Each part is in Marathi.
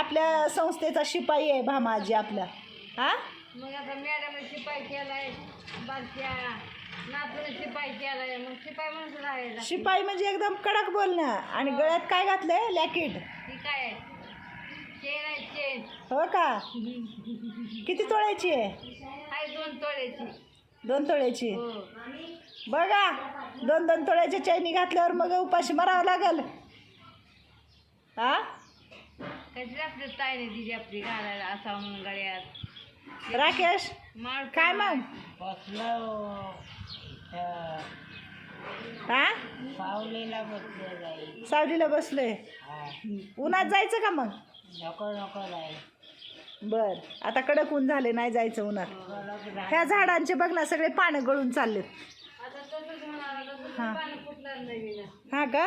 आपल्या संस्थेचा शिपाई आहे भामाजी आपला हा? मग आता मॅडम शिपाई केलाय बारक्या नातून शिपाई केलाय मग शिपाई म्हणून राहायला शिपाई म्हणजे एकदम कडक बोलणं. आणि गळ्यात काय घातलंय? लॅकिट. ती काय? आहे चेन आहे चेन. हो का? किती तोळ्याची आहे? आहे दोन तोळ्याची. दोन तोळ्याची? हो. बघा दोन दोन तोळ्याच्या चैनी घातल्यावर मग उपाशी मारावं लागल. हा? कशी आपली ताईने दिली आपली घालायला असा म्हणून गळ्यात राकेश माळ काय मग हा बसले जाईल सावलीला बसलोय उन्हात जायचं का मग? नको नको जाईल बर आता कडक ऊन झाले नाही जायचं उन्हात. ह्या झाडांचे बघ ना सगळे पानं गळून चाललेत. आता तसंच म्हणाला तसं हा. पाणी हा का?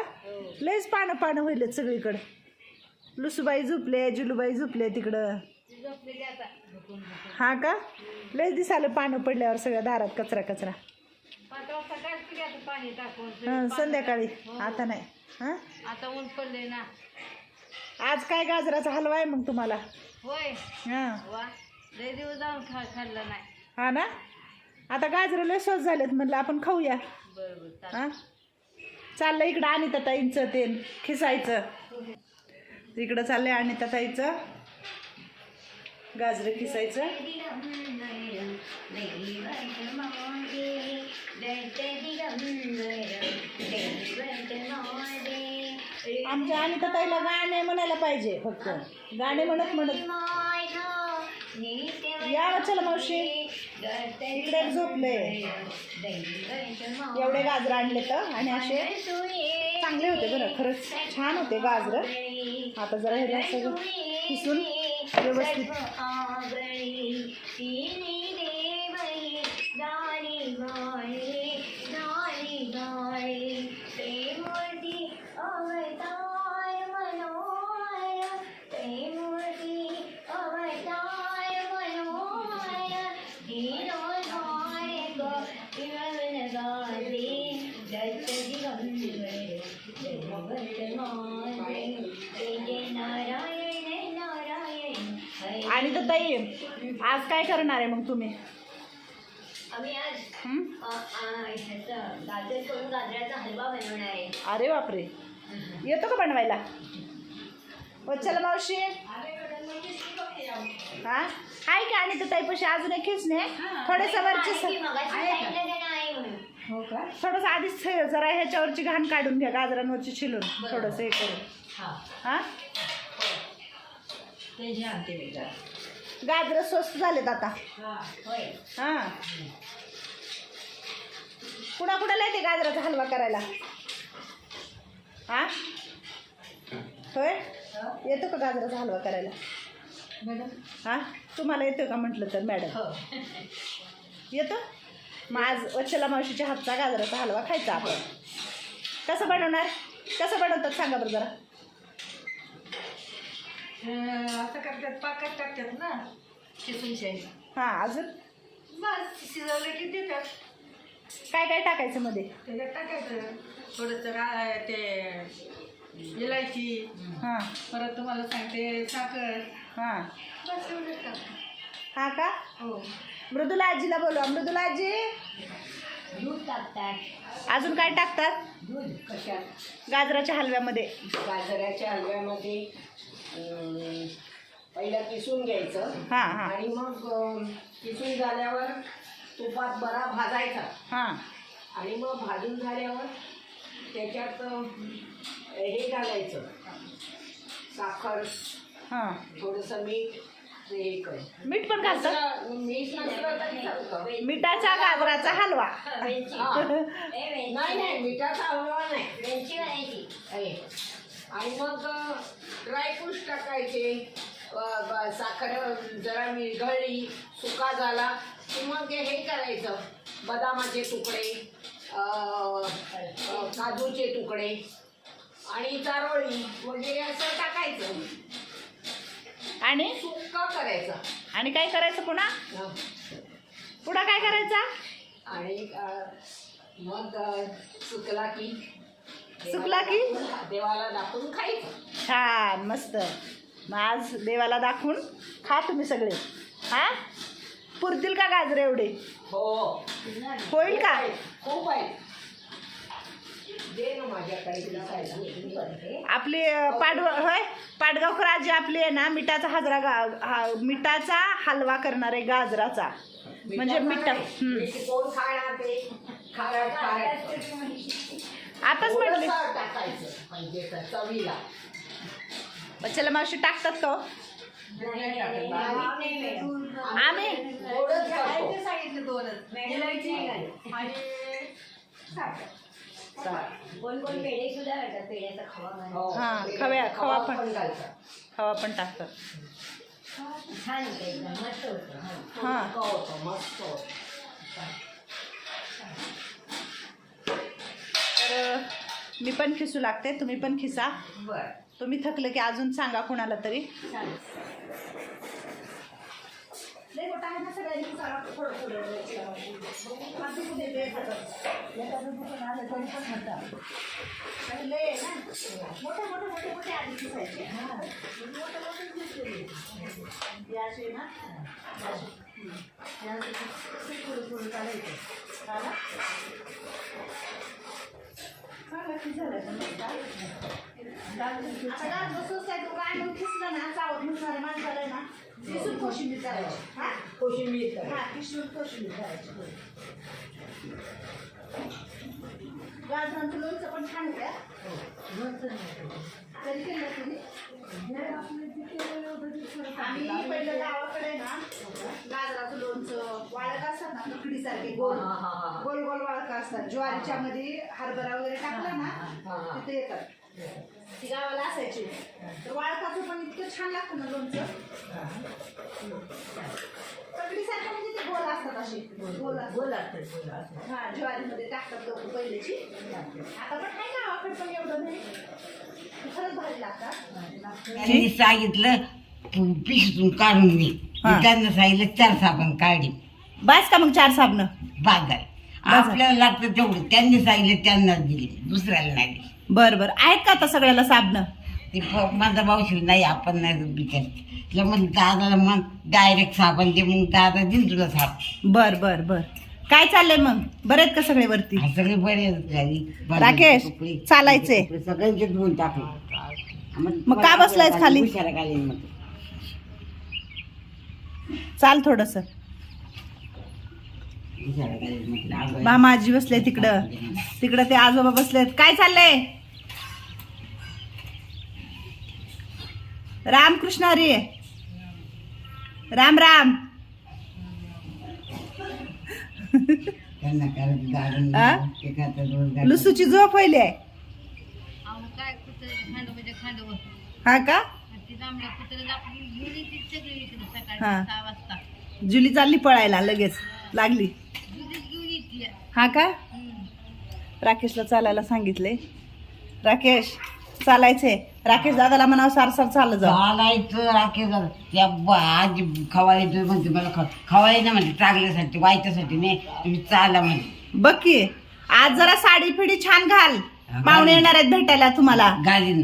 लयच पानं पानं होईलेत सगळीकडं. लुसूबाई झुपले जुलूबाई झुपले तिकडं. हा का? लयच दिसाले पानं पडल्यावर सगळ्या दारात कचरा कचरा. हा संध्याकाळी. आता नाही. हा? आता ऊन पडले ना आज काय गाजराचा हलवा आहे मग तुम्हाला? होय. हा. लय दिवस जाऊन खा खाल्लं नाही. हा ना? आता गाजरं लय स्वस्त झालेत म्हटलं आपण खाऊया. हा? चाललं इकडं आणि ताईंचं ते खिसायचं. इकडं चाललंय आणि ताईचं. गाजरं खिसायचं आमच्या आणि ताईला गाणे म्हणायला पाहिजे फक्त. गाणे म्हणत म्हणत. या चला मावशी. इकडे झोपलंय. झोपले एवढे गाजर आणले तर आणि असे चांगले होते बरं खरंच छान होते गाजरं. आता जरा हे असं किसून व्यवस्थित. आणि ताई आज काय करणार आहे मग तुम्ही? आम्ही आज हं? अ, आ, ह्याचं गाजर करून गाजराचा हलवा बनवणार आहे. अरे बापरे. येतो का बनवायला? वच्छला मावशी. हा? आहे का आणि तर ताईपाशी अजून एक खिसणे थोडेसा वरचे मगाशी सांगितलं म्हणून. हो का? थोडंसं आधीच हे जरा ह्याच्यावरची घाण काढून घ्या गाजरांवरची छिलून. थोडंसं हे करून. हा. हा? ते जे आणते मी. गाजरं स्वस्त झालेत आता. हा. कुणा कुणाला येते गाजराचा हलवा करायला? हा होय? येतो का गाजराचा हलवा करायला? हा? तुम्हाला येतो का म्हटलं तर मॅडम? हो. येतो? मग आज वच्छला मावशीच्या हातचा गाजराचा हलवा खायचा आपण. कसं बनवणार? कसं बनवतात सांगा बरं जरा. असं करतात पाकात टाकतात ना किसून शाही. हां अजून? बस शिजवलं की देतात. काय काय टाकायचं मध्ये? त्याच्यात टाकायचं. थोडंसं रा ते इलायची. हां. परत तुम्हाला सांगते साखर. हां. बस एवढंच टाक. हा का? हो. मृदुला आजीला बोलवा. मृदुला आजी? दूध टाकतात. अजून काय टाकतात? दूध कशात? गाजराच्या हलव्यामध्ये. गाजराच्या हलव्यामध्ये पहिलं किसून घ्यायचं. हां हां. आणि मग अं, किसून झाल्यावर तुपात बरा भाजायचा. हां. आणि मग भाजून झाल्यावर त्याच्यात अं, हे घालायचं. साखर हां. थोडंसं मीठ ते हे कर. मीठ पण नसलं- मीठ नसलं तरी चालतं. मिठाचा गाजराचा हलवा. हा. नाही नाही मिठाचा हलवा नाही. वेलची घालायची आहे. आणि मग ड्रायफ्रूट्स टाकायचे. साखर जरा विरघळली सुका झाला की मग हे करायचं. बदामाचे तुकडे काजूचे तुकडे आणि चारोळी वगैरे असं टाकायचं. आणि? सुक्का करायचा. आणि काय करायचं पुन्हा. पुन्हा काय करायचा? आणि मग सुकला की सुकला की? देवाला दाखवून खायचं छान मस्त. मग आज देवाला दाखवून खा तुम्ही सगळे. हा? पुरतील का गाजरे एवढे? हो. होईल का? खूप आहे दे ना माझ्याकडे दिसायला. आपली पाडव होय? पाडगावकर आजी आपली आहे ना मिठाचा हाजरा गा हा मिठाचा हलवा करणार आहे गाजराचा. म्हणजे मिठा खाणार. आताच म्हटले टाकायचं म्हणजे चवीला बच्चाला मावशी टाकतात का हो? आम्ही थोडंच करतो. सांगितलं दोनच कोण कोण पेढे सुद्धा घालतात पेढ्याचा खवा घालतात. हो. हा, ते खव्या- खवा खवा पण. घालतात. हवा पण टाकतात छान होतं एकदम मस्त होतं हा. हा मस्त होतं, मस्त होतं. तर मी पण खिसू लागते तुम्ही पण खिसा तुम्ही थकलं की अजून सांगा कोणाला तरी आता गाठ बसवत आहे, तो काय मग खिसलं ना चावत नसणाऱ्या माणसाला ना. कोशिंबीर करायची हा कोशिंबीर. हा खिसून कोशिंबीर करायची गाजरांचं लोणचं पण छान होत्या कधी केलं तुम्ही आम्ही पहिलं गावाकडे ना गाजराचं लोणचं वाळक असतात ना ककडीसारखे गोल. गोल गोल वाळक असतात ज्वारीच्या मध्ये हरभरा वगैरे टाकला ना. तिथे येतात ती गावाला असायची. तर वाळकाचं पण इतकं छान लागतं ना लोणचं. ककडीसारखं म्हणजे ते गोल असतात असे. गोल असतात. गोल. हा ज्वारीमध्ये टाकतात लोक पहिल्याची. आता पण आहे गावाकडे पण एवढं नाही. खरंच भारी लागतात. त्यांनी सांगितलं तू पिशतून काढून घे हा. मी त्यांना सांगितलं चार साबण काढी. बस का मग चार साबण? बाजार. आपल्याला लागतं तेवढं. त्यांनी सांगितलं त्यांनाच दिली. दुसऱ्याला नाही दिली. बर बर. आहेत का आता सगळ्याला साबण ते माझा भाऊ नाही आपण नाही बिचार. तिला मग दादाला मग डायरेक्ट साबण दे मग दादा देईन तुला साबण. बर बर बर. काय चाललंय मग? बरे आहेत का सगळे वरती? सगळे बरे आहेत घरी. राकेश, कपडे- चालायचंय. कपडे सगळ्यांचे धुवून टाकले. मग का बसलायस खाली? मग चाल थोडस हुशारा घालीन म्हटलं आंघोळ- मामा आजी बसले तिकडं. तिकडं ते आजोबा बसलेत. काय चाललंय? रामकृष्ण हरी. राम राम. लुसूची झोप होईल हा का? हा. जुली चालली पळायला लगेच. लागली. हा का. राकेशला चालायला सांगितले. राकेश चालायचंय राकेश दादाला म्हणावं सार सार चाललं जा चालायचं राखे त्या ब- आजी खवायचं म्हणते मला खा खवाय ना म्हणते चांगल्यासाठी वाईटासाठी नाही. तुम्ही चाला म्हणते बघ की आज जरा साडी फिडी छान घाल. पाहुणे येणार आहेत भेटायला तुम्हाला. घालीन.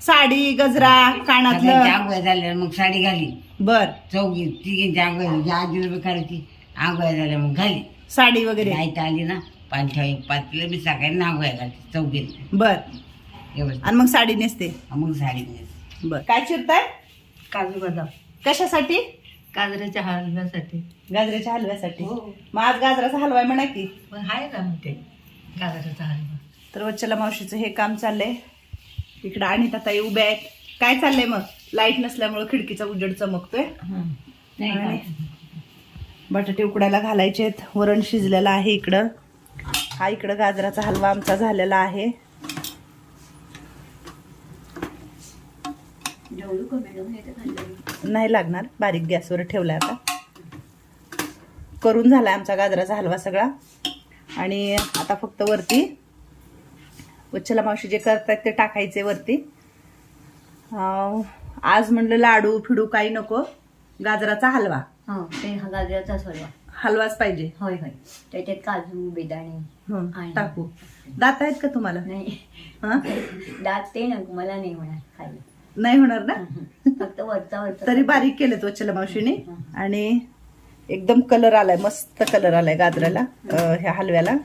साडी गजरा सगळ्यांची कानातलं आंघोळ झाल्या मग साडी घाली बर. चौघी तिघींची आंघोळ झाली. आजीला बी करायची. आंघोळ झाल्या मग घाली साडी वगैरे? लाइट आली ना पाच पाचला मी सकाळी आंघोळ घालते चौघीत बर. व्यवस्थित आणि मग साडी नेसते? मग साडी नेस बर. काय चिरताय? काजू बदाम. कशासाठी? गाजराच्या हलव्यासाठी. गाजराच्या हलव्यासाठी. हो. मग आज गाजराचा हलवा आहे म्हणा की? पण आहे ना म्हणते गाजराचा हलवा. तर वच्छला मावशीचं हे काम चाललंय. इकडं आणि ताई उभ्या आहेत. काय चाललंय मग? लाइट नसल्यामुळे खिडकीचा उजेड चमकतोय. आणि बटाटे उकडायला घालायचे आहेत. वरण शिजलेलं आहे इकडं. हा इकडं गाजराचा हलवा आमचा झालेला आहे. नाही लागणार. बारीक गॅसवर ठेवलाय आता. करून झालाय आमचा गाजराचा हलवा सगळा. आणि आता फक्त वरती वच्छला मावशी जे करतात ते टाकायचे वरती. आज म्हणलं लाडू फिडू काही नको. गाजराचा हलवा. हो ते हा गाजराचाच हलवा हलवाच पाहिजे. होय होय. त्याच्यात काजू बेदाणे. टाकू. दात आहेत का तुम्हाला? नाही. हं? दात ते नको मला नाही म्हणा खायला. नाही होणार ना? फक्त वरचा वरचा तरी बारीक केले वचला मावशीने. आणि एकदम कलर आलाय मस्त कलर आलाय गाजराला अं, ह्या हलव्याला.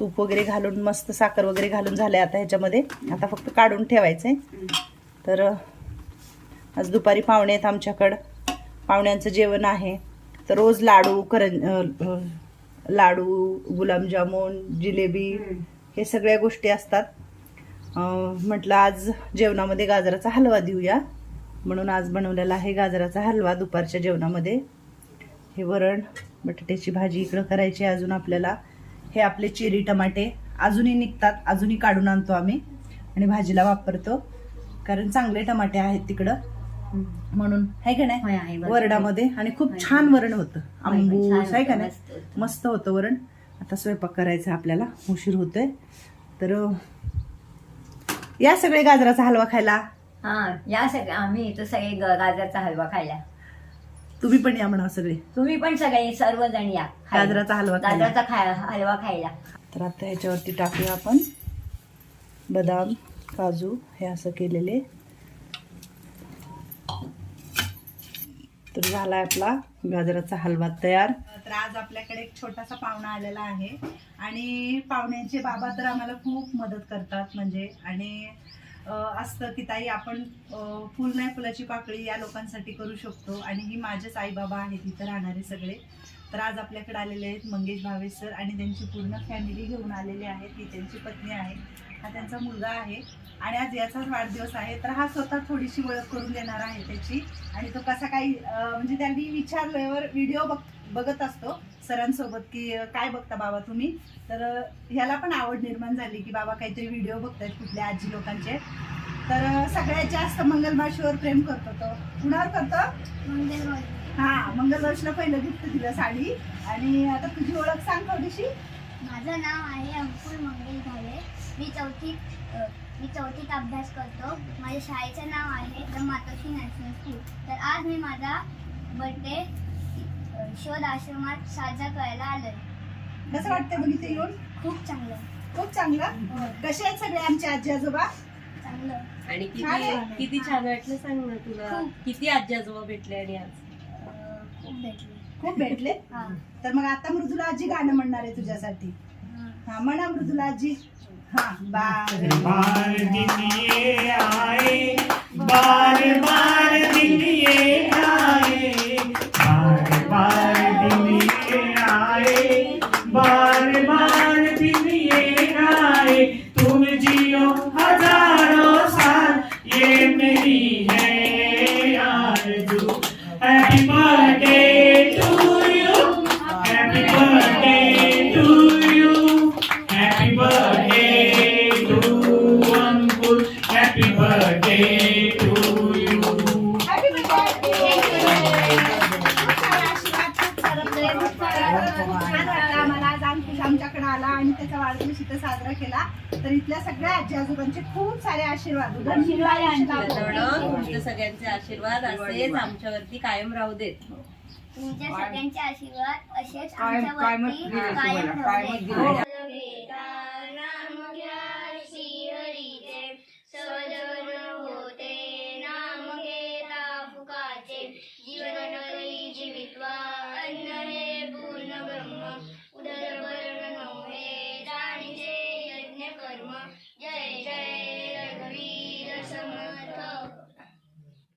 तूप वगैरे घालून मस्त साखर वगैरे घालून झालंय आता ह्याच्यामध्ये. आता फक्त काढून ठेवायचंय. तर अं, आज दुपारी पाहुणे आहेत आमच्याकडं. पाहुण्यांचं जेवण आहे. तर रोज लाडू करं लाडू गुलाबजामुन जिलेबी हे सगळ्या गोष्टी असतात. म्हटलं आज जेवणामध्ये गाजराचा हलवा देऊया. म्हणून आज बनवलेला आहे गाजराचा हलवा दुपारच्या जेवणामध्ये. हे वरण बटाट्याची भाजी इकडं करायची अजून आपल्याला. हे आपले चेरी टमाटे अजूनही निघतात अजूनही काढून आणतो आम्ही आणि भाजीला वापरतो. कारण चांगले टमाटे आहेत तिकडं. म्हणून आहे का नाही. वरडामध्ये. आणि खूप. छान वरण होतं. आंबूस आहे का नाही? मस्त होतं. वरण. आता स्वयंपाक करायचा आपल्याला. उशीर होतोय. तर या सगळे गाजराचा हलवा खायला. हा या सगळ्या आम्ही इथं सगळे गाजराचा हलवा खायला. तुम्ही पण या म्हणा सगळे. तुम्ही पण सगळे सर्वजण या. गाजराचा हलवा. गाजराचा खाय हलवा खायला. तर आता ह्याच्यावरती टाकूया आपण. बदाम काजू हे असं केलेले. तर झाला आपला गाजराचा हलवा तयार. तर आज आपल्याकडे एक छोटासा पाहुणा आलेला आहे. आणि पाहुण्यांचे बाबा तर आम्हाला खूप मदत करतात म्हणजे. आणि असतं की ताई आपण फुल नाही फुलाची पाकळी या लोकांसाठी करू शकतो. आणि ही माझेच आई बाबा आहेत इथं राहणारे सगळे. तर आज आपल्याकडे आलेले आहेत मंगेश भावे सर आणि त्यांची पूर्ण फॅमिली घेऊन आलेली आहेत. ही त्यांची पत्नी आहे. हा त्यांचा मुलगा आहे. आणि आज याचाच वाढदिवस आहे. तर हा स्वतः थोडीशी ओळख करून देणार आहे त्याची. आणि तो कसा काही म्हणजे त्यांनी विचारल्यावर व्हिडिओ बघ बघत असतो सरांसोबत की काय बघता बाबा तुम्ही? तर ह्याला पण आवड निर्माण झाली की बाबा काहीतरी व्हिडिओ बघतायत कुठल्या आजी लोकांचे. तर सगळ्यात जास्त मंगलमाशीवर प्रेम करतो तो कुणावर करतो? हा मंगलवर्षला पहिलं गिफ्ट दिलं साडी. आणि आता तुझी ओळख सांग थोडीशी. माझं नाव आहे अंकुर मंगल घाले मी चौथी मी चौथीत अभ्यास करतो. माझ्या शाळेचं नाव आहे द मातोश्री नॅशनल स्कूल. तर आज मी माझा बर्थडे शोध आश्रमात साजरा करायला आलोय. कसं मग इथे येऊन? खूप चांगलं. खूप चांगलं? कसे आहेत सगळे आमचे आजी आजोबा? चांगलं. आणि छान आहे. किती किती छान वाटलं सांग ना तुला. खूप. किती आजी आजोबा भेटले आणि आज? अ, खूप भेटले. खूप भेटले? हा. तर मग आता मृदुला आजी गाणं म्हणणार आहे तुझ्यासाठी. हा म्हणा मृदुला आजी. हा बाय बार दिन ये आशीर्वाद. तुमचे सगळ्यांचे आशीर्वाद असेच आमच्यावरती कायम राहू देत. तुमच्या सगळ्यांचे आशीर्वाद असेच कायम- आमच्यावरती कायम राहू दिले. दे.